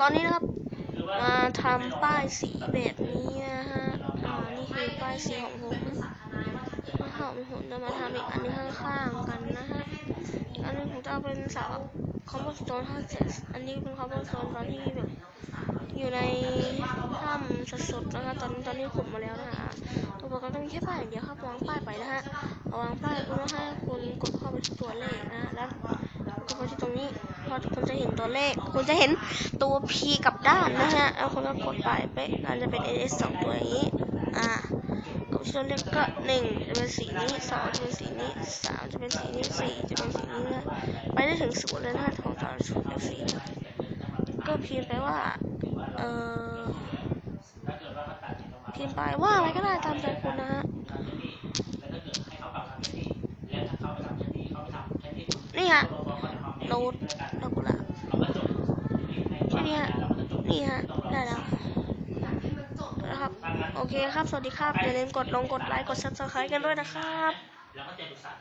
ตอนนี้นะครับ มาทำป้ายสีแบบนี้นะฮะอ่านี่คือป้ายสีของผมนะครับผมจะมาทำอีกอันนึงข้างๆกันนะฮะอันนึงผมจะเอาเป็นเสาคอมโพสโตนห้าเจ็ดอันนี้เป็นคอมโพสโตนตอนที่แบบอยู่ในถ้ำสดๆนะฮะตอนตอนนี้ขุดมาแล้วนะฮะตัวประกอบก็มีแค่ป้ายอย่างเดียวครับวางป้ายไปนะฮะวางป้ายก็ต้อให้คุณกดเข้าไปตัวเลขนะ คุณจะเห็นตัวเลข คุณจะเห็นตัว P กับด้านนะฮะแล้วคุณก็กดไปเป๊ะน่าจะเป็น S สองตัวอย่างนี้ อ่ากดที่ตัวเลขก็หนึ่งจะเป็นสีนี้สองจะเป็นสีนี้สามจะเป็นสีนี้สี่จะเป็นสีนี้นะไปได้ถึงศูนย์เลยนะของแต่ละชุดละสีก็พิมพ์ไปว่า เอ่อพิมพ์ไปว่าอะไรก็ได้ตามใจคุณนะฮะนี่ฮะ โน้ตดอกกุหลาบแค่นี้ฮะนี่ฮะได้แล้วนะครับ โอเคครับ สวัสดีครับ อย่าลืมกดลงกดไลค์ กด subscribe กันด้วยนะครับ